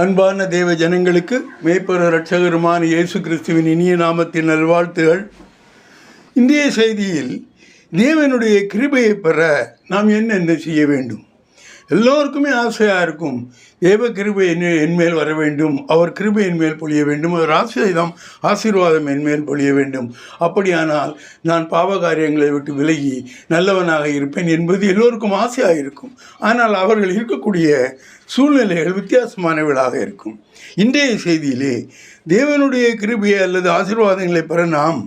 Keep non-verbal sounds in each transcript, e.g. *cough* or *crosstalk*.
அன்பான தேவ ஜனங்களுக்கு மேய்ப்பர ரட்சகருமான இயேசு கிறிஸ்துவின் இனிய நாமத்தின் நல்வாழ்த்துகள். இன்றைய செய்தியில் தேவனுடைய கிருபையை பெற நாம் என்னென்ன செய்ய வேண்டும்? எல்லோருக்குமே ஆசையாக இருக்கும். தேவ கிருபை என் என்மேல் வர வேண்டும். அவர் கிருபை என்மேல் பொழிய வேண்டும். அவர் ஆசீர்வாதம் ஆசீர்வாதம் என்மேல் பொழிய வேண்டும். அப்படியானால் நான் பாவ காரியங்களை விட்டு விலகி நல்லவனாக இருப்பேன் என்பது எல்லோருக்கும் ஆசையாக இருக்கும். ஆனால் அவர்கள் இருக்கக்கூடிய சூழ்நிலைகள் வித்தியாசமானவர்களாக இருக்கும். இன்றைய செய்தியிலே தேவனுடைய கிருபையை அல்லது ஆசீர்வாதங்களை பெற நாம்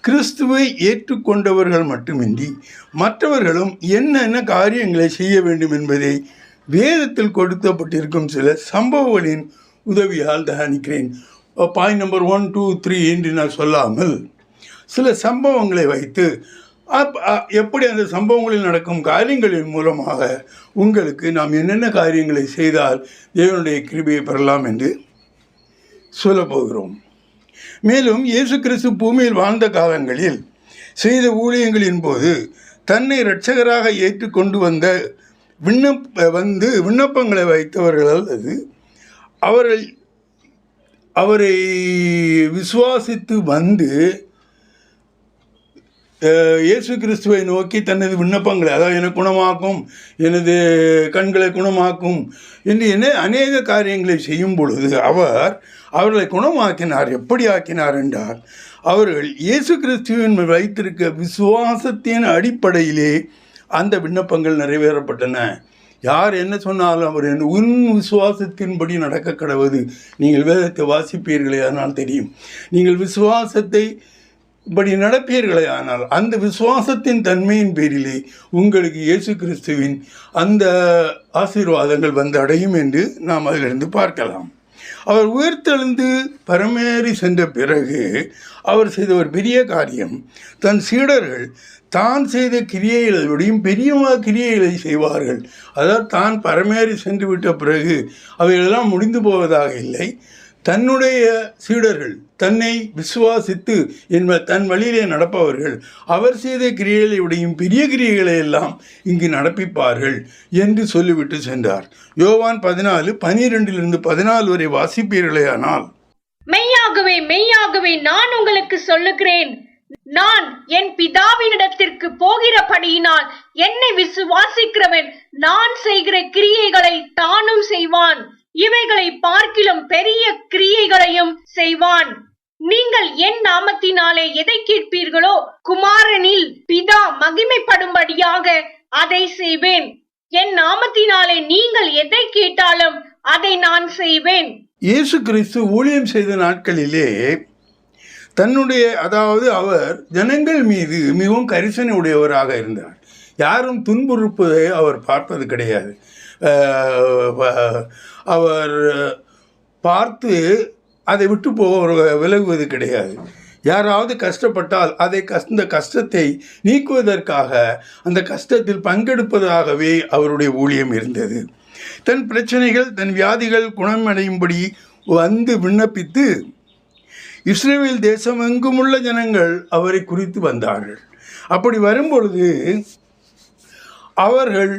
கிறிஸ்துவை ஏற்றுக்கொண்டவர்கள் மட்டுமின்றி மற்றவர்களும் என்னென்ன காரியங்களை செய்ய வேண்டும் என்பதை வேதத்தில் கொடுக்கப்பட்டிருக்கும் சில சம்பவங்களின் உதவியால் தியானிக்கிறேன் point number one two three என்று நான் சொல்லாமல் சில சம்பவங்களை வைத்து அப்- அ- எப்படி அந்த சம்பவங்களில் நடக்கும் காரியங்களின் மூலமாக உங்களுக்கு நாம் என்னென்ன காரியங்களை செய்தால் தேவனுடைய கிருபையை பெறலாம் என்று சொல்லப்போகிறோம். மேலும் இயேசு கிறிஸ்து பூமியில் வாழ்ந்த காலங்களில் செய்த ஊழியங்களின் போது தன்னை இரட்சகராக ஏற்றுக்கொண்டு வந்த விண்ணப்ப வந்து விண்ணப்பங்களை வைத்தவர்கள் அல்லது அவர்கள் அவரை விசுவாசித்து வந்து இயேசு கிறிஸ்துவை நோக்கி தனது விண்ணப்பங்களை அதாவது எனக்கு குணமாக்கும் எனது கண்களை குணமாக்கும் என்று என்ன அநேக காரியங்களை செய்யும் பொழுது அவர் அவர்களை குணமாக்கினார். எப்படி ஆக்கினார் என்றால் அவர்கள் இயேசு கிறிஸ்துவின் வைத்திருக்க விசுவாசத்தின் அடிப்படையிலே அந்த விண்ணப்பங்கள் நிறைவேறப்பட்டன. யார் என்ன சொன்னாலும் அவர் என் உன் விசுவாசத்தின்படி நடக்க கடவுது. நீங்கள் வேதத்தை வாசிப்பீர்களே அதனால் தெரியும். நீங்கள் விசுவாசத்தை இப்படி நடப்பீர்களே ஆனால் அந்த விசுவாசத்தின் தன்மையின் பேரிலே உங்களுக்கு இயேசு கிறிஸ்துவின் அந்த ஆசீர்வாதங்கள் வந்து அடையும் என்று நாம் அதிலிருந்து பார்க்கலாம். அவர் உயிர்த்தெழுந்து பரமேறி சென்ற பிறகு அவர் செய்த ஒரு பெரிய காரியம் தன் சீடர்கள் தான் செய்த கிரியைகளோடையும் பெரிய கிரியைகளை செய்வார்கள். அதாவது தான் பரமேறி சென்று விட்ட பிறகு அவைகளெல்லாம் முடிந்து போவதாக இல்லை. தன்னுடைய சீடர்கள் தன்னை விசுவாசித்து என்ப தன் வழியிலே நடப்பவர்கள் அவர் செய்த கிரியைகளை விடையும் பெரிய கிரியைகளை எல்லாம் இங்கு நடப்பிப்பார்கள் என்று சொல்லிவிட்டு சென்றார். யோவான் பதினாலு பனிரெண்டிலிருந்து பதினாலு வரை வாசிப்பீர்களேயானால். மெய்யாகவே மெய்யாகவே நான் உங்களுக்கு சொல்லுகிறேன். நான் என் பிதாவினிடத்திற்கு போகிறபடியினால் என்னை விசுவாசிக்கிறவன் நான் செய்கிற கிரியைகளை தானும் செய்வான். இவைகளை பார்க்கிலும் பெரிய கிரியைகளையும் செய்வான். நீங்கள் என் நாமத்தினாலே எதை கேட்பீர்களோ குமாரனில் பிதா மகிமைப்படும்படியாக அதை செய்வேன். என் நாமத்தினாலே நீங்கள் எதை கேட்டாலும் அதை நான் செய்வேன். இயேசு கிறிஸ்து ஊழியம் செய்த நாட்களிலே தன்னுடைய அதாவது அவர் ஜனங்கள் மீது மிகவும் கரிசனை உடையவராக இருந்தார். யாரும் துன்புறுப்பதை அவர் பார்ப்பது கிடையாது. அவர் பார்த்து அதை விட்டு போக விலகுவது கிடையாது. யாராவது கஷ்டப்பட்டால் அதை அந்த இந்த கஷ்டத்தை நீக்குவதற்காக அந்த கஷ்டத்தில் பங்கெடுப்பதாகவே அவருடைய ஊழியம் இருந்தது. தன் பிரச்சனைகள் தன் வியாதிகள் குணமடையும்படி வந்து விண்ணப்பித்து இஸ்ரேல் தேசம் எங்குமுள்ள ஜனங்கள் அவரை குறித்து வந்தார்கள். அப்படி வரும்பொழுது அவர்கள்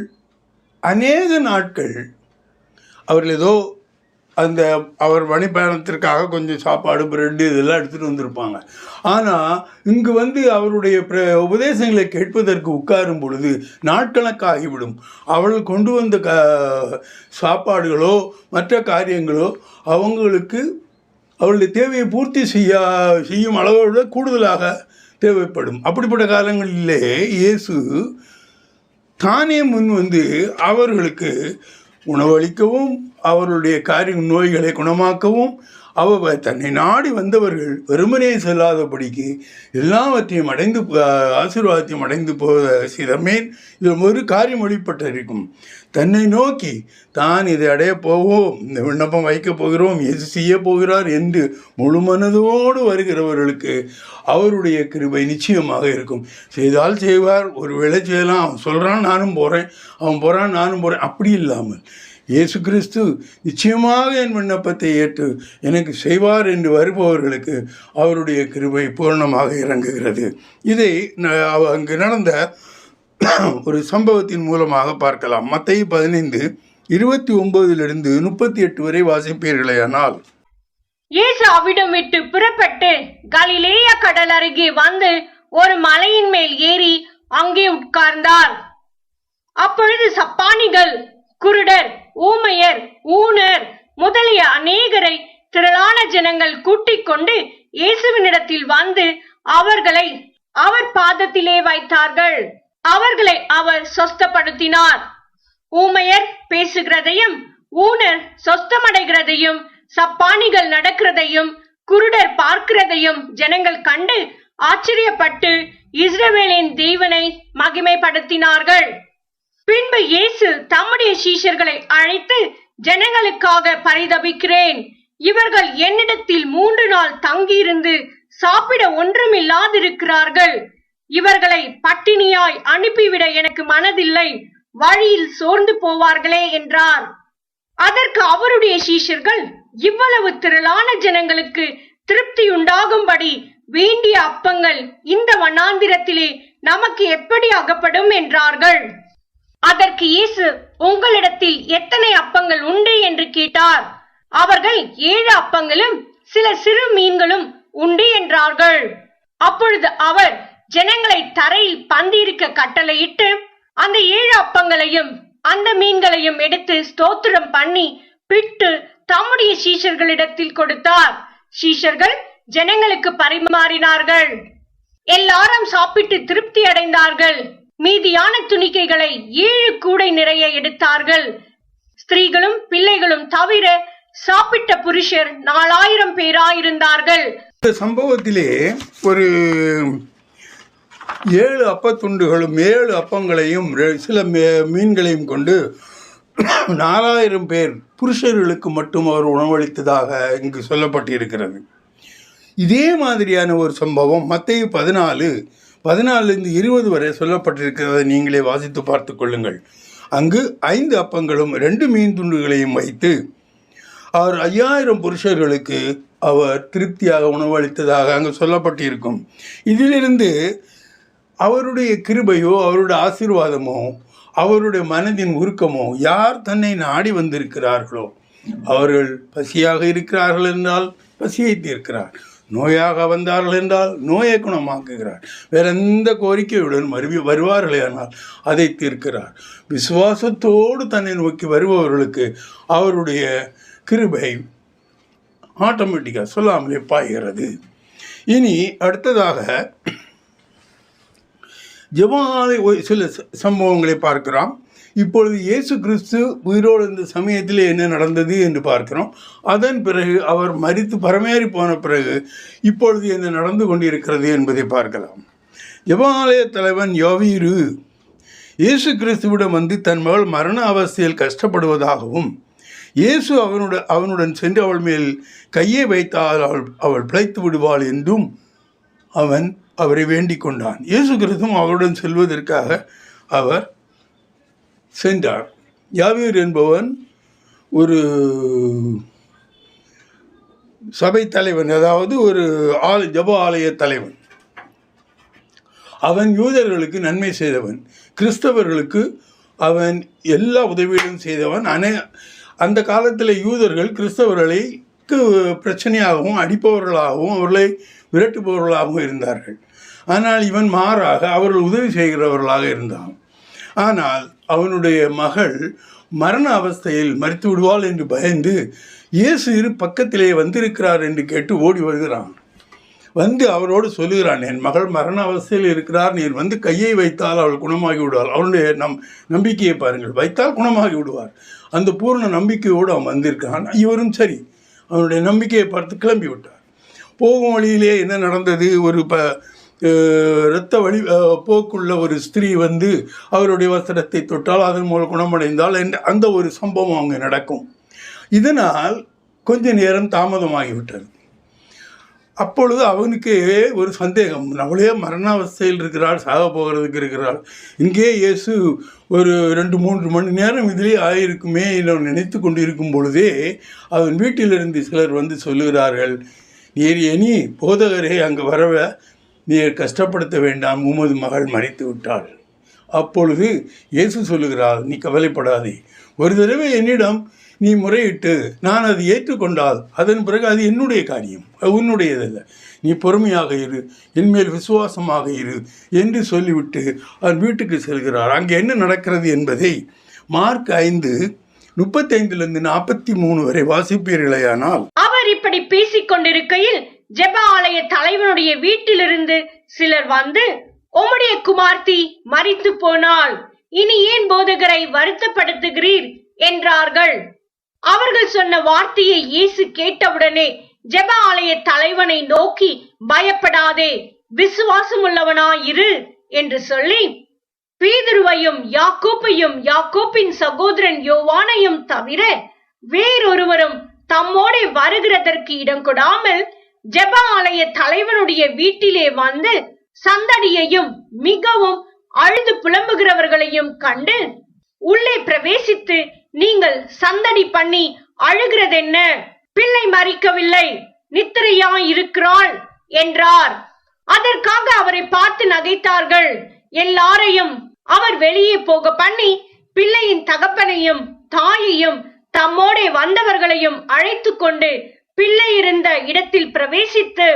அநேக நாட்கள் அவர்கள் ஏதோ அந்த அவர் வழிபயணத்திற்காக கொஞ்சம் சாப்பாடு பிரெட்டு இதெல்லாம் எடுத்துகிட்டு வந்திருப்பாங்க. ஆனால் இங்கு வந்து அவருடைய பிர உபதேசங்களை கேட்பதற்கு உட்காரும் பொழுது நாட்கணக்காகிவிடும். அவள் கொண்டு வந்த க சாப்பாடுகளோ மற்ற காரியங்களோ அவங்களுக்கு அவளுடைய தேவையை பூர்த்தி செய்ய செய்யும் அளவோட கூடுதலாக தேவைப்படும். அப்படிப்பட்ட காலங்களிலே இயேசு தானே முன் வந்து அவர்களுக்கு உணவளிக்கவும் அவர்களுடைய காரிய நோய்களை குணமாக்கவும் அவ தன்னை நாடி வந்தவர்கள் வெறுமனே செல்லாதபடிக்கு எல்லாவற்றையும் அடைந்து ஆசீர்வாதத்தையும் அடைந்து போவ சிதமேன் இதில் ஒரு காரியம் வழிபட்டிருக்கும். தன்னை நோக்கி தான் இதை அடைய போவோம் இந்த விண்ணப்பம் வைக்கப் போகிறோம் எது செய்ய போகிறார் என்று முழு மனதோடு வருகிறவர்களுக்கு அவருடைய கிருபை நிச்சயமாக இருக்கும். செய்தால் செய்வார் ஒரு வேளை செய்யலாம். அவன் சொல்கிறான் நானும் போகிறேன் அவன் போகிறான் நானும் போகிறேன் அப்படி இல்லாமல் இயேசு கிறிஸ்து நிச்சயமாக என் விண்ணப்பத்தை ஏற்று எனக்கு செய்வார் என்று வருபவர்களுக்கு அவருடைய கிருபை பூர்ணமாக இறங்குகிறது. இதை அவ- அங்கு நடந்த ஒரு சம்பவத்தின் மூலமாக பார்க்கலாம். மத்திய பதினைந்து இருபத்தி ஒன்பதிலிருந்து முப்பத்தி எட்டு வரை வாசிப்பீர்களேயானால். இயேசு அவிடம் விட்டு புறப்பட்டு கலிலேய கடல் அருகே வந்து ஒரு மலையின் மேல் ஏறி அங்கே உட்கார்ந்தார். அப்பொழுது சப்பானிகள் குருடர் ஊமையர் ஊனர் முதலிய அநேகரை திரளான ஜனங்கள் கூட்டிக் கொண்டு இயேசுவினிடத்தில் வந்து அவர்களை அவர் பாதத்திலே வைத்தார்கள். அவர்களை அவர் சொஸ்தப்படுத்தினார். ஊமையர் பேசுகிறதையும் ஊனர் சொஸ்தமடைகிறதையும் சப்பானிகள் நடக்கிறதையும் குருடர் பார்க்கிறதையும் ஜனங்கள் கண்டு ஆச்சரியப்பட்டு இஸ்ரவேலின் தேவனை மகிமைப்படுத்தினார்கள். பின்பு இயேசு தம்முடைய சீஷர்களை அழைத்து ஜனங்களுக்காக பரிதபிக்கிறேன். இவர்கள் என்னிடத்தில் மூன்று நாள் தங்கியிருந்து சாப்பிட ஒன்றுமில்லாதிருக்கிறார்கள். இவர்களை பட்டினியாய் அனுப்பிவிட எனக்கு மனதில்லை. வழியில் சோர்ந்து போவார்களே என்றார். அதற்கு அவருடைய சீஷர்கள் இவ்வளவு திரளான ஜனங்களுக்கு திருப்தி உண்டாகும்படி வேண்டிய அப்பங்கள் இந்த வண்ணாந்திரத்திலே நமக்கு எப்படி அகப்படும் என்றார்கள். அதற்கு இயேசு உங்களிடத்தில் எத்தனை அப்பங்கள் உண்டு? என்று கேட்டார். அவர்கள் ஏழு அப்பங்களும் சில சிறு மீன்களும் உண்டு என்றார்கள். அப்பொழுது அவர் ஜனங்களை தரையில் பந்தியிருக்க கட்டளையிட்டு அந்த ஏழு அப்பங்களையும் அந்த மீன்களையும் எடுத்து ஸ்தோத்திரம் பண்ணி பிட்டு தம்முடைய சீஷர்களிடத்தில் கொடுத்தார். சீஷர்கள் ஜனங்களுக்கு பரிமாறினார்கள். எல்லாரும் சாப்பிட்டு திருப்தி அடைந்தார்கள். மீதியான துணிக்கைகளை ஏழு கூடை நிறைய எடுத்தார்கள். ஸ்திரீகளும் பிள்ளைகளும் தவிர சாப்பிட்ட புருஷர் நாலாயிரம் பேராயிருந்தார்கள். இந்த சம்பவத்திலே ஒரு ஏழு அப்பத்துண்டுகளும் ஏழு அப்பங்களையும் சில மே- மீன்களையும் கொண்டு நாலாயிரம் பேர் புருஷர்களுக்கு மட்டும் அவர் உணவளித்ததாக இங்கு சொல்லப்பட்டிருக்கிறது. இதே மாதிரியான ஒரு சம்பவம் மத்திய பதினாலு பதினாலுலேருந்து இருபது வரை சொல்லப்பட்டிருக்கிறதை நீங்களே வாசித்து பார்த்து கொள்ளுங்கள். அங்கு ஐந்து அப்பங்களும் ரெண்டு மீன் துண்டுகளையும் வைத்து அவர் ஐயாயிரம் புருஷர்களுக்கு அவர் திருப்தியாக உணவளித்ததாக அங்கு சொல்லப்பட்டிருக்கும். இதிலிருந்து அவருடைய கிருபையோ அவருடைய ஆசீர்வாதமோ அவருடைய மனதின் உருக்கமோ யார் தன்னை நாடி வந்திருக்கிறார்களோ அவர்கள் பசியாக இருக்கிறார்கள் என்றால் பசியை தீர்க்கிறார். நோயாக வந்தார்கள் என்றால் நோயை குணமாக்குகிறார். வேற எந்த கோரிக்கையுடன் மறுவி வருவார்களே ஆனால் அதை தீர்க்கிறார். விசுவாசத்தோடு தன்னை நோக்கி வருபவர்களுக்கு அவருடைய கிருபை ஆட்டோமேட்டிக்காக சொல்லாமலே பாய்கிறது. இனி அடுத்ததாக ஜெபாலை சில சம்பவங்களை பார்க்கிறோம். இப்பொழுது இயேசு கிறிஸ்து உயிரோடு இருந்த சமயத்தில் என்ன நடந்தது என்று பார்க்கிறோம். அதன் பிறகு அவர் மறித்து பரமேறி போன பிறகு இப்பொழுது என்ன நடந்து கொண்டிருக்கிறது என்பதை பார்க்கலாம். ஜெபாலய தலைவன் யோவீரு இயேசு கிறிஸ்துவிடம் வந்து தன் மகள் மரண அவஸ்தையில் கஷ்டப்படுவதாகவும் இயேசு அவனுடன் அவனுடன் சென்று அவள் மேல் கையை வைத்தால் அவள் அவள் பிழைத்து விடுவாள் என்றும் அவன் அவரை வேண்டிக் கொண்டான். இயேசு கிறிஸ்தும் அவருடன் செல்வதற்காக அவர் சென்றார். யாவீர் என்பவன் ஒரு சபை தலைவன் அதாவது ஒரு ஆள் ஜப ஆலய தலைவன். அவன் யூதர்களுக்கு நன்மை செய்தவன். கிறிஸ்தவர்களுக்கு அவன் எல்லா உதவியிலும் செய்தவன். அனே அந்த காலத்தில் யூதர்கள் கிறிஸ்தவர்களுக்கு பிரச்சனையாகவும் அடிப்பவர்களாகவும் அவர்களை விரட்டுபவர்களாகவும் இருந்தார்கள். ஆனால் இவன் மாறாக அவர்கள் உதவி செய்கிறவர்களாக இருந்தான். ஆனால் அவனுடைய மகள் மரண அவஸ்தையில் மறித்து விடுவாள் என்று பயந்து இயேசு இரு பக்கத்திலே வந்திருக்கிறார் என்று கேட்டு ஓடி வருகிறான். வந்து அவரோடு சொல்லுகிறான் என் மகள் மரண அவஸ்தையில் இருக்கிறார் நீர் வந்து கையை வைத்தால் அவள் குணமாகி விடுவாள். அவனுடைய நம் நம்பிக்கையை பாருங்கள் வைத்தால் குணமாகி விடுவார். அந்த பூர்ண நம்பிக்கையோடு அவன் வந்திருக்கான் இவரும் சரி அவனுடைய நம்பிக்கையை பார்த்து கிளம்பி விட்டார் போகும் வழியிலே என்ன நடந்தது? ஒரு ப இரத்த வழி போக்குள்ள ஒரு ஸ்திரீ வந்து அவருடைய வஸ்திரத்தை தொட்டால் அதன் மூலம் குணமடைந்தால் என்ற அந்த ஒரு சம்பவம் அங்கே நடக்கும். இதனால் கொஞ்ச நேரம் தாமதமாகிவிட்டது. அப்பொழுது அவனுக்கு ஒரு சந்தேகம். நம்மளே மரணாவஸ்தையில் இருக்கிறாள் சாக போகிறதுக்கு இருக்கிறாள். இங்கே இயேசு ஒரு ரெண்டு மூன்று மணி நேரம் இதிலே ஆயிருக்குமே என்று நினைத்து கொண்டிருக்கும் பொழுதே அவன் வீட்டிலிருந்து சிலர் வந்து சொல்லுகிறார்கள் நீர் இனி போதகரே அங்கு வரவ நீர் கஷ்டப்படுத்த வேண்டாம் உமது மகள் மறைத்து விட்டாள். அப்பொழுது இயேசு சொல்லுகிறார் நீ கவலைப்படாதே. ஒரு தடவை என்னிடம் நீ முறையிட்டு நான் அது ஏற்றுக்கொண்டால் அதன் பிறகு அது என்னுடைய காரியம் அது உன்னுடையதல்ல. நீ பொறுமையாக இரு என்மேல் விசுவாசமாக இரு என்று சொல்லிவிட்டு அவர் வீட்டுக்கு செல்கிறார். அங்கே என்ன நடக்கிறது என்பதை மார்க் ஐந்து முப்பத்தைந்திலிருந்து நாற்பத்தி மூணு வரை வாசிப்பீர்களேயானால். அவர் இப்படி பேசிக் கொண்டிருக்கையில் ஜெப ஆலய தலைவனுடைய வீட்டிலிருந்து சிலர் வந்து உம்முடைய குமார்த்தி மறித்து போனாள். இனி ஏன் போதகரை வருத்தப்படுத்துகிறீர்? என்றார்கள். அவர்கள் சொன்ன வார்த்தையை இயேசு கேட்டவுடனே ஜெப ஆலய தலைவனை நோக்கி பயப்படாதே விசுவாசம் உள்ளவனாயிரு என்று சொல்லி பீதுருவையும் யாக்கோப்பையும் யாக்கோப்பின் சகோதரன் யோவானையும் தவிர வேறொருவரும் தம்மோடே வருகிறதற்கு இடம் கொடாமல் ஜெப ஆலய தலைவனுடைய வீட்டிலே வந்து சந்தடியையும் மிகவும் அழுது புலம்புகிறவர்களையும் கண்டு உள்ளே பிரவேசித்து நீங்கள் சந்தடி பண்ணி அழுகிறதென்ன? பிள்ளை மறிக்கவில்லை நித்திரையா இருக்கிறாள் என்றார். அதற்காக அவரை பார்த்து நகைத்தார்கள். எல்லாரையும் அவர் வெளியே போக பண்ணி பிள்ளையின் தகப்பனையும் தாயையும் தம்மோடே வந்தவர்களையும் அழைத்து கொண்டு பிள்ளை இருந்த இடத்தில் பிரவேசித்து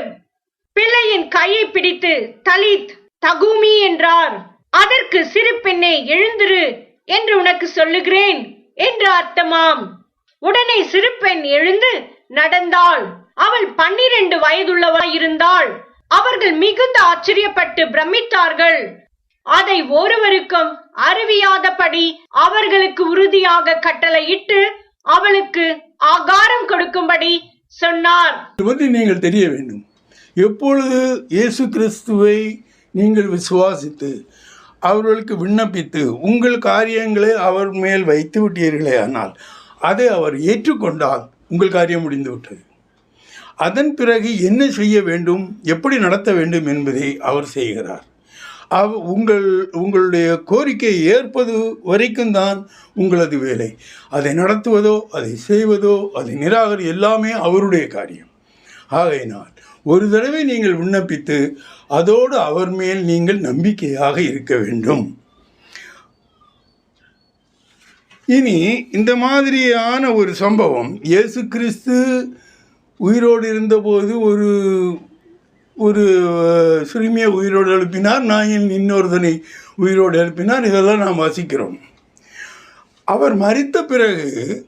பிள்ளையின் கையை பிடித்து தலித் தகுமி என்றார். அதற்கு சிறு பெண்ணே எழுந்திரு என்று உனக்கு சொல்லுகிறேன் என்று அர்த்தமாம். உடனே சிறு பெண் எழுந்து நடந்தாள். அவள் பன்னிரண்டு வயதுள்ளவளாயிருந்தாள். அவர்கள் மிகுந்த ஆச்சரியப்பட்டு பிரமித்தார்கள். அதை ஒருவருக்கும் அறிவியாதபடி அவர்களுக்கு உறுதியாக கட்டளையிட்டு அவளுக்கு ஆகாரம் கொடுக்கும்படி சொன்னார். இது வந்து நீங்கள் தெரிய வேண்டும். எப்பொழுது இயேசு கிறிஸ்துவை நீங்கள் விசுவாசித்து அவர்களுக்கு விண்ணப்பித்து உங்கள் காரியங்களை அவர் மேல் வைத்து விட்டீர்களே ஆனால் அதை அவர் ஏற்றுக்கொண்டால் உங்கள் காரியம் முடிந்துவிட்டது. அதன் பிறகு என்ன செய்ய வேண்டும் எப்படி நடத்த வேண்டும் என்பதை அவர் செய்கிறார். அவ் உங்கள் உங்களுடைய கோரிக்கையை ஏற்பது வரைக்கும் தான் உங்களது வேலை. அதை நடத்துவதோ அதை செய்வதோ அதை நிராகரி எல்லாமே அவருடைய காரியம். ஆகையினால் ஒரு தடவை நீங்கள் விண்ணப்பித்து அதோடு அவர் மேல் நீங்கள் நம்பிக்கையாக இருக்க வேண்டும். இனி இந்த மாதிரியான ஒரு சம்பவம் இயேசு கிறிஸ்து உயிரோடு இருந்தபோது ஒரு ஒரு சிறுமியை உயிரோடு எழுப்பினார் நாயின் இன்னொருதனை உயிரோடு எழுப்பினார் இதெல்லாம் நாம் வாசிக்கிறோம். அவர் மறித்த பிறகு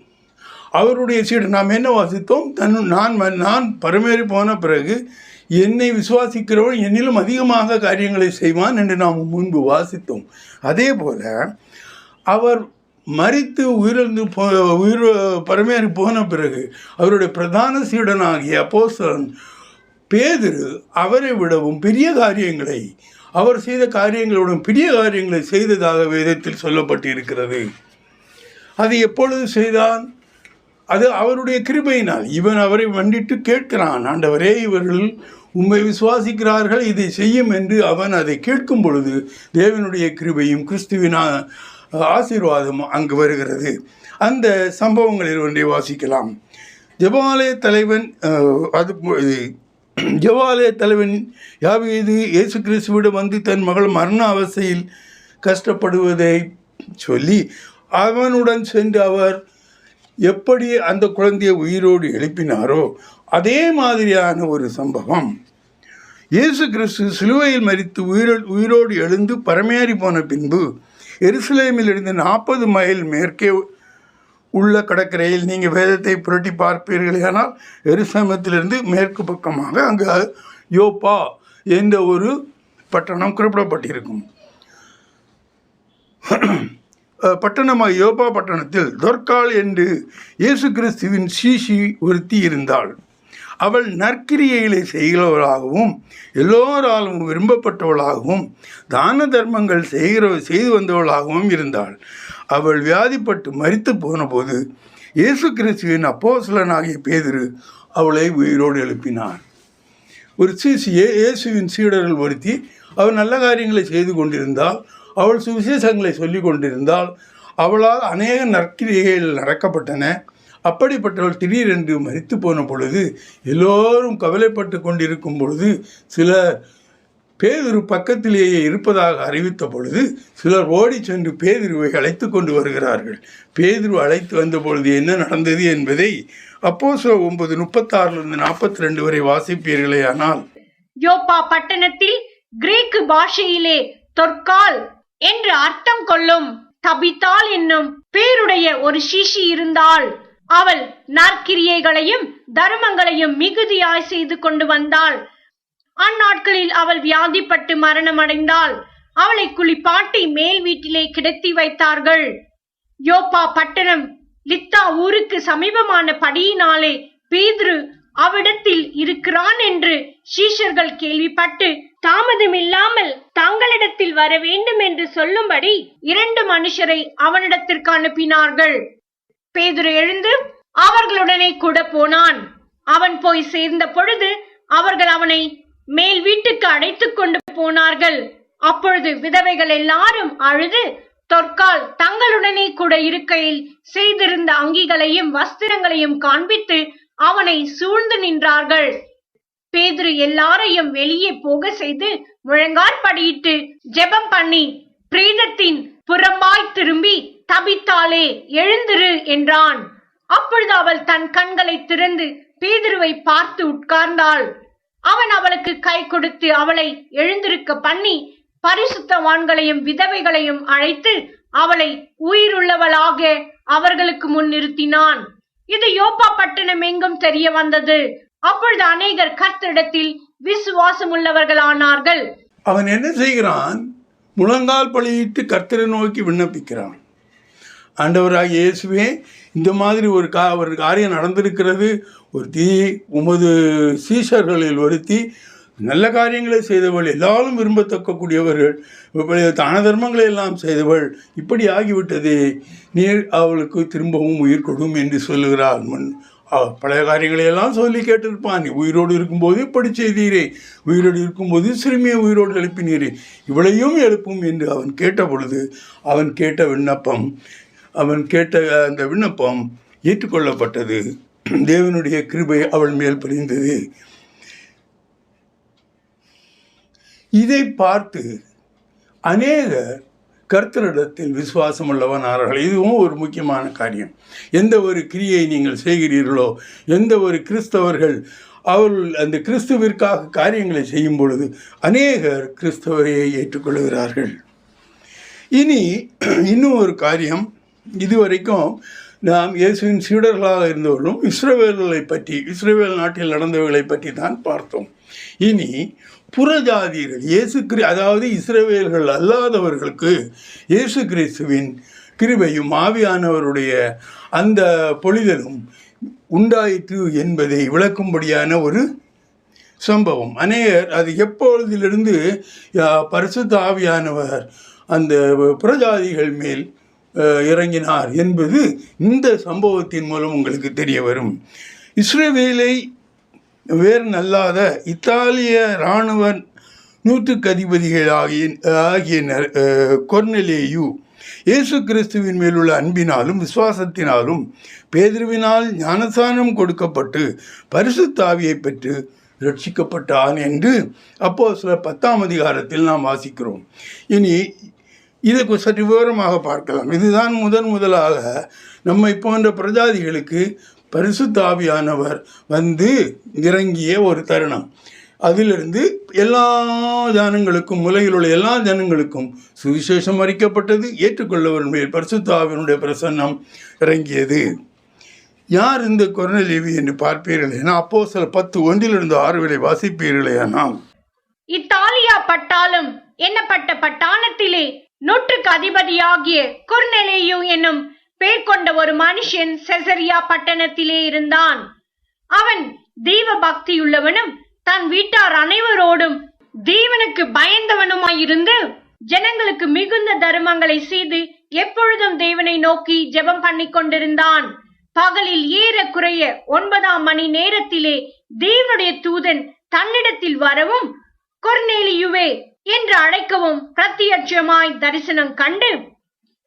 அவருடைய சீடு நாம் என்ன வாசித்தோம்? தன் நான் ம- நான் பரமேறி போன பிறகு என்னை விசுவாசிக்கிறவன் என்னிலும் அதிகமாக காரியங்களை செய்வான் என்று நாம் முன்பு வாசித்தோம். அதே போல் அவர் மறித்து உயிரிழந்து போ உயிர் பரமேறி போன பிறகு அவருடைய பிரதான சீடனாகிய அப்போசன் பேதுரு அவரை விடவும் பெரிய காரியங்களை அவர் செய்த காரியங்களுடன் பெரிய காரியங்களை செய்ததாக வேதத்தில் சொல்லப்பட்டு இருக்கிறது அது எப்பொழுது செய்தான்? அது அவருடைய கிருபையினால். இவன் அவரை வண்டிட்டு கேட்கிறான். ஆண்டவரே இவர்கள் உண்மை விசுவாசிக்கிறார்கள் இதை செய்யும் என்று அவன் அதை கேட்கும் பொழுது தேவனுடைய கிருபையும் கிறிஸ்துவின் ஆசீர்வாதமும் ஆசீர்வாதம் அங்கு வருகிறது. அந்த சம்பவங்களில் ஒன்றை வாசிக்கலாம். ஜெபாலய தலைவன் அது *clears throat* ஜவாலய தலைவன் யாவீது இயேசு கிறிஸ்துவிடம் வந்து தன் மகள் மரண அவஸ்தையில் கஷ்டப்படுவதை சொல்லி அவனுடன் சென்று அவர் எப்படி அந்த குழந்தையை உயிரோடு எழுப்பினாரோ அதே மாதிரியான ஒரு சம்பவம். இயேசு கிறிஸ்து சிலுவையில் மரித்து உயிரோ உயிரோடு எழுந்து பரமேறி போன பின்பு எருசலேமிலிருந்து நாற்பது மைல் மேற்கே உள்ள கடற்கரையில் நீங்கள் வேதத்தை புரட்டி பார்ப்பீர்களேயானால் எருசலேமத்திலிருந்து மேற்கு பக்கமாக அங்கு யோப்பா என்ற ஒரு பட்டணம் குறிப்பிடப்பட்டிருக்கும். பட்டணமாக யோபா பட்டணத்தில் தொர்கால் என்று இயேசு கிறிஸ்துவின் சீசி ஒருத்தி இருந்தாள். அவள் நற்கிரியைகளை செய்கிறவளாகவும் எல்லோராலும் விரும்பப்பட்டவளாகவும் தான தர்மங்கள் செய்கிற செய்து வந்தவளாகவும் இருந்தாள். அவள் வியாதிப்பட்டு மறித்து போனபோது இயேசு கிறிஸ்துவின் ஆகிய பேதர் அவளை உயிரோடு எழுப்பினார் ஒரு சீசி இயேசுவின் சீடர்கள் ஒருத்தி அவள் நல்ல காரியங்களை செய்து கொண்டிருந்தால் அவள் சுவிசேஷங்களை சொல்லி கொண்டிருந்தால் அவளால் அநேக நற்கிரிகைகள் நடக்கப்பட்டன. அப்படிப்பட்டவள் திடீரென்று மறித்து போன பொழுது எல்லோரும் கவலைப்பட்டு கொண்டிருக்கும் பொழுது சிலர் பேதுரு பக்கத்திலேயே இருப்பதாக அறிவித்த பொழுது சிலர் ஓடிச் சென்று பேதுருவை அழைத்து கொண்டு வருகிறார்கள். பேதுரு அழைத்து வந்த பொழுது என்ன நடந்தது என்பதை அப்போ ஒன்பது முப்பத்தாறிலிருந்து நாற்பத்தி ரெண்டு வரை வாசிப்பீர்களே ஆனால் யோப்பா பட்டணத்தில் கிரேக்கு பாஷையிலே தொற்கால் என்று அர்த்தம் கொள்ளும் தபித்தாள் என்னும் பேருடைய ஒரு சிஷி இருந்தாள். அவள் நற்கிரியைகளையும் தர்மங்களையும் மிகுதியாய் செய்து கொண்டு வந்தாள். அந்நாட்களில் அவள் வியாதிப்பட்டு மரணமடைந்தாள். அவளை குளிப்பாட்டி மேல் வீட்டிலே கிடத்தி வைத்தார்கள். யோப்பா பட்டணம் லித்தா ஊருக்கு சமீபமான படியினாலே பேதுரு அவ்விடத்தில் இருக்கிறான் என்று சீஷர்கள் கேள்விப்பட்டு தாமதமில்லாமல் தங்களிடத்தில் வர வேண்டும் என்று சொல்லும்படி இரண்டு மனுஷரை அவனிடத்திற்கு அனுப்பினார்கள். பேதுரு எழுந்து அவர்களுடனே கூட போனான். அவன் போய் சேர்ந்த பொழுது அவர்கள் அவனை மேல் வீட்டுக்கு அழைத்துக் கொண்டு போனார்கள். அப்பொழுது விதவைகள் எல்லாரும் அழுது தொற்கால் தங்களுடனே கூட இருக்கையில் செய்திருந்த அங்கிகளையும் வஸ்திரங்களையும் காண்பித்து அவனை சூழ்ந்து நின்றார்கள். பேதுரு எல்லாரையும் வெளியே போக செய்து முழங்காற்படியிட்டு ஜெபம் பண்ணி பிரேதத்தின் புறம்பாய் திரும்பி தபித்தாலே எழுந்திரு என்றான். அப்பொழுது அவள் தன் கண்களை திறந்து பேதுருவை பார்த்து உட்கார்ந்தாள். அவன் அவளுக்கு கை கொடுத்து அவளை எழுந்திருக்க பண்ணி பரிசுத்தவான்களையும் விதவைகளையும் அழைத்து அவளை உயிருள்ளவளாக அவர்களுக்கு முன் நிறுத்தினான். இது யோப்பா பட்டணம் எங்கும் தெரிய வந்தது. அப்பொழுது அநேகர் கர்த்தரிடத்தில் விசுவாசம் உள்ளவர்களானார்கள் அவன் என்ன செய்கிறான்? முழங்கால் பழியிட்டு கர்த்தரை நோக்கி விண்ணப்பிக்கிறான். ஆண்டவராக இயேசுவே இந்த மாதிரி ஒரு கா ஒரு காரியம் நடந்திருக்கிறது. ஒரு தீ உமது சீஷர்களில் ஒருத்தி நல்ல காரியங்களை செய்தவள் எல்லாரும் விரும்பத்தக்கக்கூடியவர்கள் இப்படி தான தர்மங்களை எல்லாம் செய்தவள் இப்படி ஆகிவிட்டதே நீர் அவளுக்கு திரும்பவும் உயிர் கொடும் என்று சொல்லுகிறாள் முன். பழைய காரியங்களை எல்லாம் சொல்லி கேட்டிருப்பான். நீ உயிரோடு இருக்கும்போது இப்படி செய்தீரே உயிரோடு இருக்கும்போது சிறுமியை உயிரோடு எழுப்பினீரே இவளையும் எழுப்பும் என்று அவன் கேட்ட பொழுது அவன் கேட்ட விண்ணப்பம் அவன் கேட்ட அந்த விண்ணப்பம் ஏற்றுக்கொள்ளப்பட்டது. *clears throat* தேவனுடைய கிருபை அவள் மேல் பிரிந்தது இதை பார்த்து அநேகர் கர்த்தரிடத்தில் விசுவாசம் உள்ளவனார்கள் இதுவும் ஒரு முக்கியமான காரியம். எந்த ஒரு கிரியை நீங்கள் செய்கிறீர்களோ எந்த ஒரு கிறிஸ்தவர்கள் அவர்கள் அந்த கிறிஸ்துவிற்காக காரியங்களை செய்யும் பொழுது அநேகர் கிறிஸ்தவரையை ஏற்றுக்கொள்கிறார்கள். இனி *clears throat* இன்னும் ஒரு காரியம். இதுவரைக்கும் நாம் இயேசுவின் சீடர்களாக இருந்தவர்களும் இஸ்ரேவேல்களை பற்றி இஸ்ரேவேல் நாட்டில் நடந்தவர்களை பற்றி தான் பார்த்தோம். இனி புறஜாதியர்கள் இயேசு கிரி அதாவது இஸ்ரேவேல்கள் அல்லாதவர்களுக்கு இயேசு கிறிஸ்துவின் கிருபையும் ஆவியானவருடைய அந்த பொழிதலும் உண்டாயிற்று என்பதை விளக்கும்படியான ஒரு சம்பவம். அநேகர் அது எப்பொழுதிலிருந்து யா, பரிசுத்த ஆவியானவர் அந்த புறஜாதிகள் மேல் இறங்கினார் என்பது இந்த சம்பவத்தின் மூலம் உங்களுக்கு தெரிய வரும். இஸ்ரேவேலை வேறு நல்லாத இத்தாலிய இராணுவ நூற்றுக்கு அதிபதிகள் ஆகிய ஆகிய ந- இயேசு கிறிஸ்துவின் மேலுள்ள அன்பினாலும் விசுவாசத்தினாலும் பேதிருவினால் ஞானசானம் கொடுக்கப்பட்டு பரிசுத்த ஆவியை பெற்று ரட்சிக்கப்பட்டான் என்று அப்போ சில பத்தாம் அதிகாரத்தில் நாம் வாசிக்கிறோம். இனி இதை சற்று விவரமாக பார்க்கலாம். இதுதான் முதன் முதலாக நம்மை போன்ற பிரஜாதிகளுக்கு பரிசுத்தாவியானவர் வந்து இறங்கிய ஒரு தருணம். அதிலிருந்து எல்லா ஜனங்களுக்கும் உலகில் உள்ள எல்லா ஜனங்களுக்கும் சுவிசேஷம் அறிக்கப்பட்டது ஏற்றுக்கொள்ளவர் மேல் பரிசுத்தாவினுடைய பிரசன்னம் இறங்கியது. யார் இந்த கொரோனலேவி என்று பார்ப்பீர்கள்? என அப்போ சில பத்து ஒன்றிலிருந்து ஆறு வரை வாசிப்பீர்களே ஆனால் இத்தாலியா பட்டாலும் என்னப்பட்ட பட்டாளத்திலே நூற்றுக்கு அதிபதியாகிய குர்நெலேயு என்னும் பேர் கொண்ட ஒரு மனுஷன் செசரியா பட்டணத்திலே இருந்தான். அவன் தெய்வ பக்தியுள்ளவனும் தன் வீட்டார் அனைவரோடும் தேவனுக்கு பயந்தவனுமாயிருந்து ஜனங்களுக்கு மிகுந்த தர்மங்களை செய்து எப்பொழுதும் தேவனை நோக்கி ஜெபம் பண்ணி கொண்டிருந்தான். பகலில் ஏறக்குறைய ஒன்பதாம் மணி நேரத்திலே தேவனுடைய தூதன் தன்னிடத்தில் வரவும் கொர்நேலியுவே என்று அழைக்கவும் பிரத்தியட்சமாய் தரிசனம் கண்டு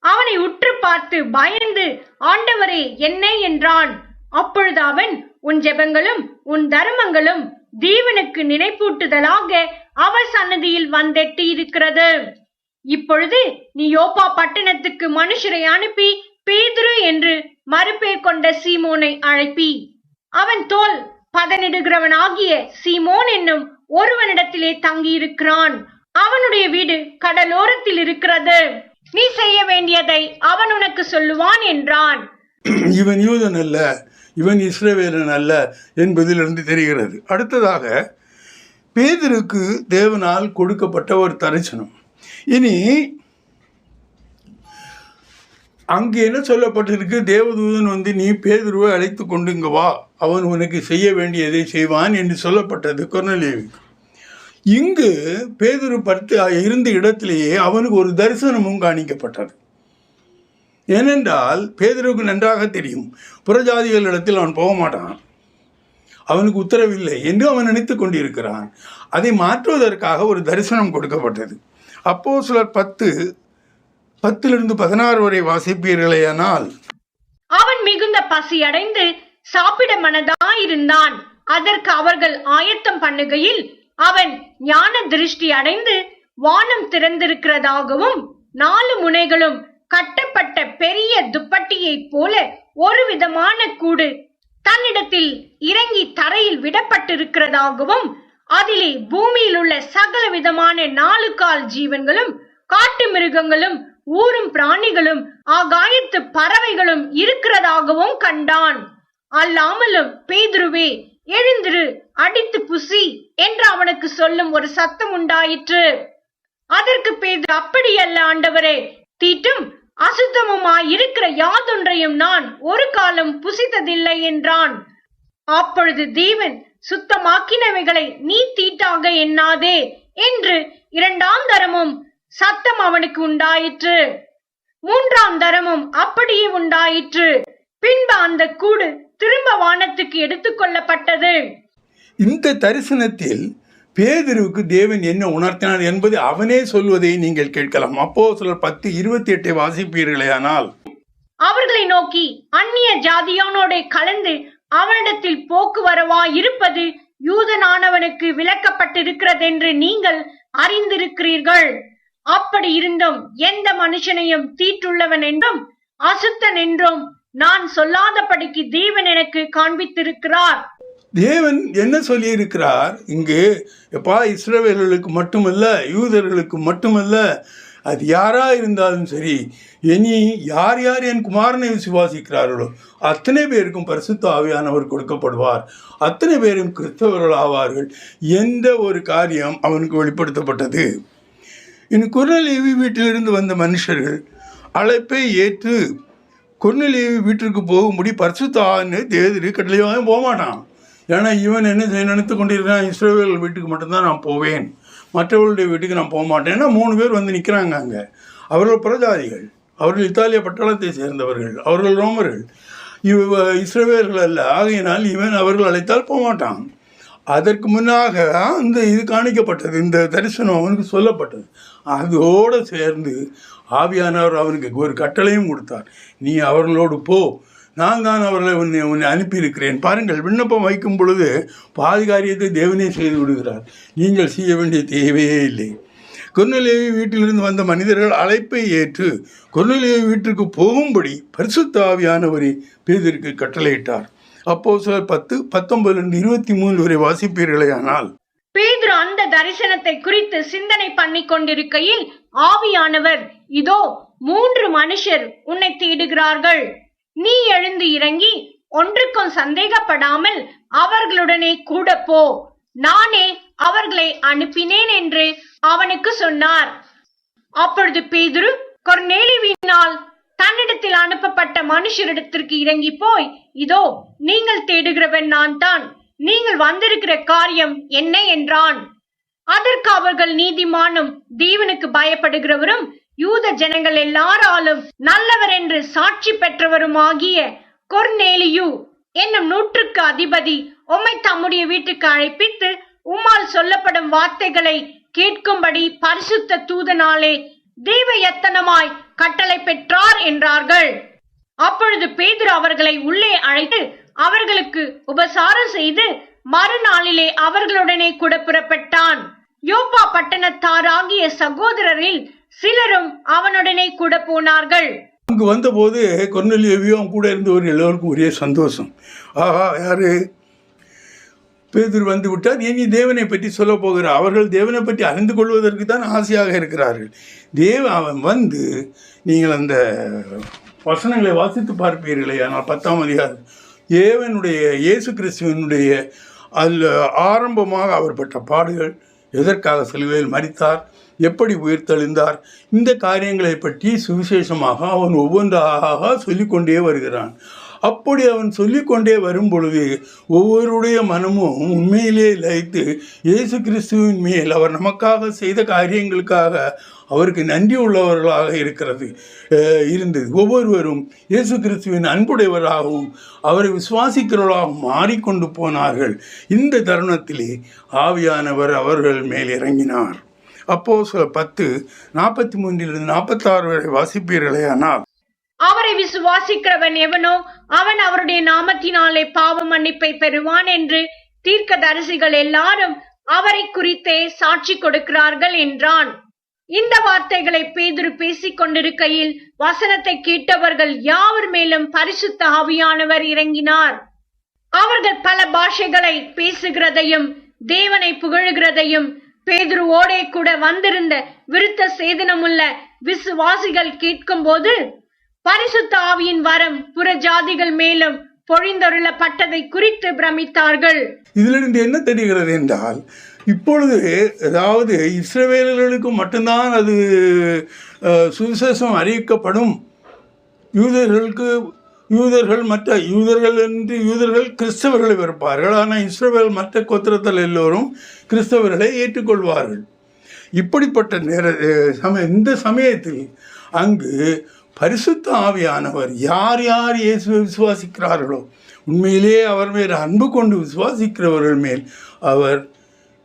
அவனை உற்று பார்த்து பயந்து ஆண்டவரே என்ன? என்றான். அப்பொழுது அவன் உன் ஜெபங்களும் உன் தர்மங்களும் தீவனுக்கு நினைப்பூட்டுதலாக அவர் சன்னதியில் வந்தெட்டி இருக்கிறது. இப்பொழுது நீ யோபா பட்டணத்துக்கு மனுஷரை அனுப்பி பேதுரு என்று மறுபேர் கொண்ட சீமோனை அழைப்பி. அவன் தோல் பதனிடுகிறவன் ஆகிய சீமோன் என்னும் ஒருவனிடத்திலே தங்கியிருக்கிறான். அவனுடைய வீடு கடலோரத்தில் இருக்கிறது. நீ செய்ய வேண்டியதை அவன் உனக்கு சொல்லுவான் என்றான். *clears throat* இவன் யூதன் அல்ல இவன் இஸ்ரேவேலன் அல்ல என்பதிலிருந்து தெரிகிறது. அடுத்ததாக பேதருக்கு தேவனால் கொடுக்கப்பட்ட ஒரு தரிசனம். இனி அங்கே என்ன சொல்லப்பட்டிருக்கு? தேவதூதன் வந்து நீ பேதுருவை அழைத்து கொண்டு இங்கே வா. அவன் உனக்கு செய்ய வேண்டியதை செய்வான் என்று சொல்லப்பட்டது. கொர்நலேவிக்கு இங்கு பேதுரு படுத்து இருந்த இடத்திலேயே அவனுக்கு ஒரு தரிசனமும் காணிக்கப்பட்டது. ஏனென்றால் பேதருக்கு நன்றாக தெரியும். புறஜாதிகளிடத்தில் அவன் போக மாட்டான். அவனுக்கு உத்தரவில்லை என்று அவன் நினைத்து கொண்டிருக்கிறான். அதை மாற்றுவதற்காக ஒரு தரிசனம் கொடுக்கப்பட்டது. அப்போ சிலர் பத்து பத்திலிருந்து பதினாறு வரை வாசிப்பீர்களேயானால் அவன் மிகுந்த பசியடைந்து சாப்பிட மனதாயிருந்தான். அதற்கு அவர்கள் ஆயத்தம் பண்ணுகையில் அவன் ஞான திருஷ்டி அடைந்து வானம் திறந்திருக்கிறதாகவும் நாலு முனைகளும் கட்டப்பட்ட பெரிய துப்பட்டியைப் போல ஒரு விதமான கூடு தன்னிடத்தில் இறங்கி தரையில் விடப்பட்டிருக்கிறதாகவும் அதிலே பூமியில் உள்ள சகல விதமான நாலு கால் ஜீவன்களும் காட்டு மிருகங்களும் ஊரும் பிராணிகளும் ஆகாயத்து பறவைகளும் இருக்கிறதாகவும் கண்டான். அல்லாமலும் பேதுருவே எழுந்திரு அடித்து புசி என்று அவனுக்கு சொல்லும் ஒரு சத்தம் உண்டாயிற்று. அதற்கு பேது அப்படியல்ல ஆண்டவரே தீட்டும் அசுத்தமுமாய் இருக்கிற யாதொன்றையும் நான் ஒரு காலம் புசித்ததில்லை என்றான். அப்பொழுது தீவன் சுத்தமாக்கினவைகளை நீ தீட்டாக எண்ணாதே என்று இரண்டாம் தரமும் சத்தம் அவனுக்கு உண்டாயிற்று. மூன்றாம் தரமும் அப்படியே உண்டாயிற்று. பின்பு அந்த கூடு திரும்ப வானத்துக்கு எடுத்துக்கொள்ளப்பட்டது இந்த தரிசனத்தில் பேதுருவுக்கு தேவன் என்ன உணர்த்தினார் என்பது அவனே சொல்வதை நீங்கள் கேட்கலாம். அப்போ சிலர் பத்து இருபத்தி எட்டை வாசிப்பீர்களேயானால் அவர்களை நோக்கி அந்நிய ஜாதியானோட கலந்து அவனிடத்தில் போக்குவரவா இருப்பது யூதனானவனுக்கு விளக்கப்பட்டிருக்கிறதென்று நீங்கள் அறிந்திருக்கிறீர்கள். அப்படி இருந்தும் எந்த மனுஷனையும் தீட்டுள்ளவன் என்றும் அசுத்தன் என்றும் நான் சொல்லாதபடிக்கு தேவன் எனக்கு காண்பித்திருக்கிறார். தேவன் என்ன சொல்லியிருக்கிறார்? இங்கு எப்பா இஸ்ரவேலர்களுக்கு மட்டுமல்ல யூதர்களுக்கு மட்டுமல்ல அது யாரா இருந்தாலும் சரி இனி யார் யார் என் குமாரனை விசுவாசிக்கிறார்களோ அத்தனை பேருக்கும் பரிசுத்த ஆவியானவர் கொடுக்கப்படுவார். அத்தனை பேரும் கிறிஸ்தவர்கள் ஆவார்கள். எந்த ஒரு காரியம் அவனுக்கு வெளிப்படுத்தப்பட்டது? இன் குரலேவி வீட்டிலிருந்து வந்த மனுஷர்கள் அழைப்பை ஏற்று கொர்நேலியு வீட்டிற்கு போகும்படி பரிசுத்தான்னு தேதிரி கடலையாக போக மாட்டான் ஏன்னா இவன் என்ன செய்ய நினைத்து கொண்டிருக்கான் இஸ்ரோவியர்கள் வீட்டுக்கு மட்டும்தான் நான் போவேன். மற்றவர்களுடைய வீட்டுக்கு நான் போக மாட்டேன் ஏன்னா மூணு பேர் வந்து நிற்கிறாங்க அங்கே. அவர்கள் புறஜாதிகள். அவர்கள் இத்தாலிய பட்டாளத்தை சேர்ந்தவர்கள். அவர்கள் ரோமர்கள். இவ இஸ்ரவேலர்கள் அல்ல. ஆகையினால் இவன் அவர்கள் அழைத்தால் போக மாட்டான் அதற்கு முன்னாக அந்த இது காணிக்கப்பட்டது. இந்த தரிசனம் அவனுக்கு சொல்லப்பட்டது. அதோடு சேர்ந்து ஆவியானவர் அவனுக்கு ஒரு கட்டளையும் கொடுத்தார். நீ அவர்களோடு போ. நான் தான் அவர்களை உன்னை உன்னை அனுப்பியிருக்கிறேன். பாருங்கள் விண்ணப்பம் வைக்கும் பொழுது பாதி காரியத்தை தேவனே செய்து விடுகிறார். நீங்கள் செய்ய வேண்டிய தேவையே இல்லை. கொர்நலேவி வீட்டிலிருந்து வந்த மனிதர்கள் அழைப்பை ஏற்று கொர்நலேவி வீட்டிற்கு போகும்படி பரிசுத்த ஆவியானவரை பேதருக்கு கட்டளையிட்டார். அப்போ சிலர் பத்து பத்தொன்பதுலேருந்து இருபத்தி மூணு வரை வாசிப்பீர்களே ஆனால் பேதுரு அந்த தரிசனத்தை குறித்து சிந்தனை பண்ணி கொண்டிருக்கையில் ஆவியானவர் இதோ மூன்று மனுஷர் உன்னை தேடுகிறார்கள். நீ எழுந்து இறங்கி ஒன்றுக்கும் சந்தேகப்படாமல் அவர்களுடனே கூட போ. நானே அவர்களை அனுப்பினேன் என்று அவனுக்கு சொன்னார். அப்பொழுது பேதுரு கொர்நேலிவினால் தன்னிடத்தில் அனுப்பப்பட்ட மனுஷரிடத்திற்கு இறங்கி போய் இதோ நீங்கள் தேடுகிறவன் நான் தான் நீங்கள் வந்திருக்கிற காரியம் என்ன என்றான். அதற்கு அவர்கள் நீதிமானும் தீவனுக்கு பயப்படுகிறவரும் யூத ஜனங்கள் எல்லாராலும் நல்லவர் என்று சாட்சி பெற்றவருமாகிய கொர்நேலியு என்னும் நூற்றுக்கு அதிபதி உம்மை தம்முடைய வீட்டுக்கு அழைப்பித்து உம்மால் சொல்லப்படும் வார்த்தைகளை கேட்கும்படி பரிசுத்த தூதனாலே தெய்வ எத்தனமாய் கட்டளை பெற்றார் என்றார்கள். அப்பொழுது பேதுரு அவர்களை உள்ளே அழைத்து அவர்களுக்கு உபசாரம் செய்து மறுநாளிலே அவர்களுடனே கூட புறப்பட்டான். யோப்பா பட்டணத்தாராகிய சகோதரரில் சிலரும் அவனுடனே கூட போனார்கள். அங்கு வந்தபோது கொர்நெலியவியும் கூட இருந்தவர் எல்லோருக்கும் ஒரே சந்தோஷம். ஆஹா யாரு? பேதூர் வந்து விட்டார். இனி தேவனை பற்றி சொல்ல போகிறார் அவர்கள் தேவனை பற்றி அறிந்து கொள்வதற்கு தான் ஆசையாக இருக்கிறார்கள். தேவ அவன் வந்து நீங்கள் அந்த வசனங்களை வாசித்து பார்ப்பீர்களே. ஆனால் பத்தாம் அதிகாரம் ஏவனுடைய இயேசு கிறிஸ்துவனுடைய அதில் ஆரம்பமாக அவர் பட்ட பாடுகள் எதற்காக சிலுவையில் மறித்தார் எப்படி உயிர்த்தெழுந்தார் இந்த காரியங்களை பற்றி சுவிசேஷமாக அவன் ஒவ்வொன்றாக சொல்லிக்கொண்டே வருகிறான். அப்படி அவன் சொல்லிக்கொண்டே வரும் பொழுது ஒவ்வொருடைய மனமும் உண்மையிலே லயித்து இயேசு கிறிஸ்துவின் மேல் அவர் நமக்காக செய்த காரியங்களுக்காக அவருக்கு நன்றி உள்ளவர்களாக இருக்கிறது இருந்தது. ஒவ்வொருவரும் இயேசு கிறிஸ்துவின் அன்புடையவராகவும் அவரை விசுவாசிக்கிறவர்களாகவும் மாறிக்கொண்டு போனார்கள். இந்த தருணத்திலே ஆவியானவர் அவர்கள் மேல் இறங்கினார். அப்போ சில பத்து நாற்பத்தி மூன்றிலிருந்து நாற்பத்தாறு வரை வாசிப்பீர்களே ஆனால் அவரை விசுவாசிக்கிறவன் எவனோ அவன் அவருடைய நாமத்தினாலே பாவ மன்னிப்பை பெறுவான் என்று தீர்க்கதரிசிகள் எல்லாரும் அவரை குறித்தே சாட்சி கொடுக்கிறார்கள் என்றான். இந்த வார்த்தைகளை பேதுரு பேசிக் கொண்டிருக்கையில் வசனத்தை கேட்டவர்கள் யாவர் மேலும் பரிசுத்த ஆவியானவர் இறங்கினார். அவர்கள் பல பாஷைகளை பேசுகிறதையும் தேவனை புகழுகிறதையும் பேதுருவோடே கூட வந்திருந்த விருத்த சேதனமுள்ள விசுவாசிகள் கேட்கும் போது பரிசுத்த ஆவியின் வரம் புற ஜாதிகள் மேலும் பொழிந்தொருளப்பட்டதை குறித்து பிரமித்தார்கள். இதிலிருந்து என்ன தெரிகிறது என்றால் இப்பொழுது அதாவது இஸ்ரவேலர்களுக்கு மட்டும்தான் அது சுவிசேஷம் அறிவிக்கப்படும். யூதர்களுக்கு யூதர்கள் மற்ற யூதர்கள் என்று யூதர்கள் கிறிஸ்தவர்களை வெறுப்பார்கள். ஆனால் இஸ்ரவேல் மற்ற கோத்திரத்தில் எல்லோரும் கிறிஸ்தவர்களை ஏற்றுக்கொள்வார்கள். இப்படிப்பட்ட நேர சமய இந்த சமயத்தில் அங்கு பரிசுத்த ஆவியானவர் யார் யார் இயேசுவை விசுவாசிக்கிறார்களோ உண்மையிலேயே அவர் மேல் அன்பு கொண்டு விசுவாசிக்கிறவர்கள் மேல் அவர்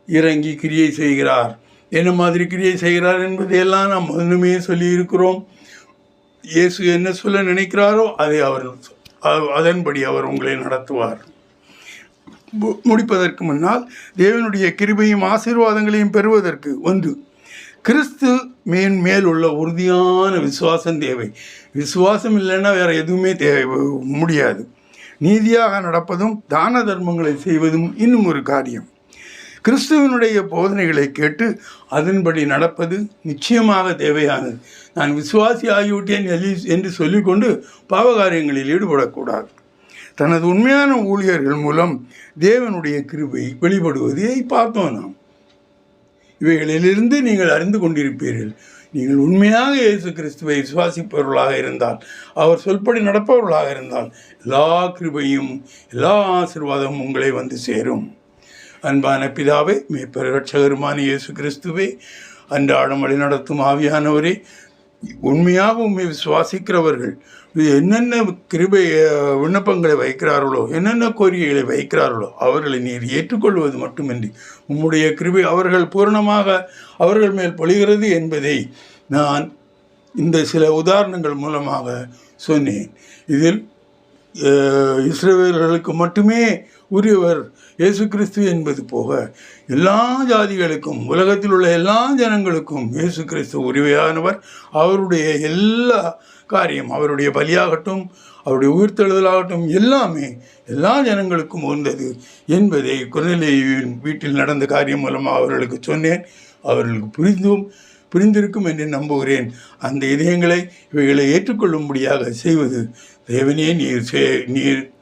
இறங்கி கிரியை செய்கிறார். என்ன மாதிரி கிரியை செய்கிறார் என்பதையெல்லாம் நாம் முன்னுமே சொல்லியிருக்கிறோம். இயேசு என்ன சொல்ல நினைக்கிறாரோ அதை அவர் அதன்படி அவர் உங்களை நடத்துவார். மு- முடிப்பதற்கு முன்னால் தேவனுடைய கிருபையும் ஆசீர்வாதங்களையும் பெறுவதற்கு ஒன்று கிறிஸ்து மேன் மேல் உள்ள உறுதியான விசுவாசம் தேவை. விசுவாசம் இல்லைன்னா வேறு எதுவுமே தேவை முடியாது. நீதியாக நடப்பதும் தான தர்மங்களை செய்வதும் இன்னும் ஒரு காரியம். கிறிஸ்துவனுடைய போதனைகளை கேட்டு அதன்படி நடப்பது நிச்சயமாக தேவையானது. நான் விசுவாசி ஆகிவிட்டேன் எலி- என்று சொல்லிக்கொண்டு பாவகாரியங்களில் ஈடுபடக்கூடாது. தனது உண்மையான ஊழியர்கள் மூலம் தேவனுடைய கிருபை வெளிப்படுவதை பார்த்தோம் நாம். இவைகளிலிருந்து நீங்கள் அறிந்து கொண்டிருப்பீர்கள். நீங்கள் உண்மையாக இயேசு கிறிஸ்துவை விசுவாசிப்பவர்களாக இருந்தால் அவர் சொல்படி நடப்பவர்களாக இருந்தால் எல்லா கிருபையும் எல்லா ஆசீர்வாதமும் உங்களை வந்து சேரும். அன்பான பிதாவே மேற்பரட்சகருமான ரட்சகருமான இயேசு கிறிஸ்துவே அன்றாடம் வழி நடத்தும் ஆவியானவரே உண்மையாக உண்மை விசுவாசிக்கிறவர்கள் என்னென்ன கிருபை விண்ணப்பங்களை வைக்கிறார்களோ என்னென்ன கோரிக்கைகளை வைக்கிறார்களோ அவர்களை நீர் ஏற்றுக்கொள்வது மட்டுமின்றி உம்முடைய கிருபை அவர்கள் பூரணமாக அவர்கள் மேல் பொழிகிறது என்பதை நான் இந்த சில உதாரணங்கள் மூலமாக சொன்னேன். இதில் இஸ்ரேலர்களுக்கு மட்டுமே உரியவர் இயேசு கிறிஸ்து என்பது போக எல்லா ஜாதிகளுக்கும் உலகத்தில் உள்ள எல்லா ஜனங்களுக்கும் இயேசு கிறிஸ்து உரிமையானவர். அவருடைய எல்லா காரியம் அவருடைய பலியாகட்டும் அவருடைய உயிர்த்தெழுதலாகட்டும் எல்லாமே எல்லா ஜனங்களுக்கும் உகந்தது என்பதை குழந்தையின் வீட்டில் நடந்த காரியம் மூலமாக அவர்களுக்கு சொன்னேன். அவர்களுக்கு புரிந்தும் புரிந்திருக்கும் என்று நம்புகிறேன். அந்த இதயங்களை இவைகளை ஏற்றுக்கொள்ளும்படியாக செய்வது தேவனே நீர் சே நீர்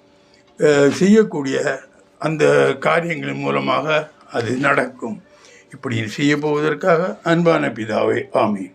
செய்யக்கூடிய அந்த காரியங்களின் மூலமாக அது நடக்கும். இப்படி செய்ய போவதற்காக அன்பான பிதாவே ஆமீன்.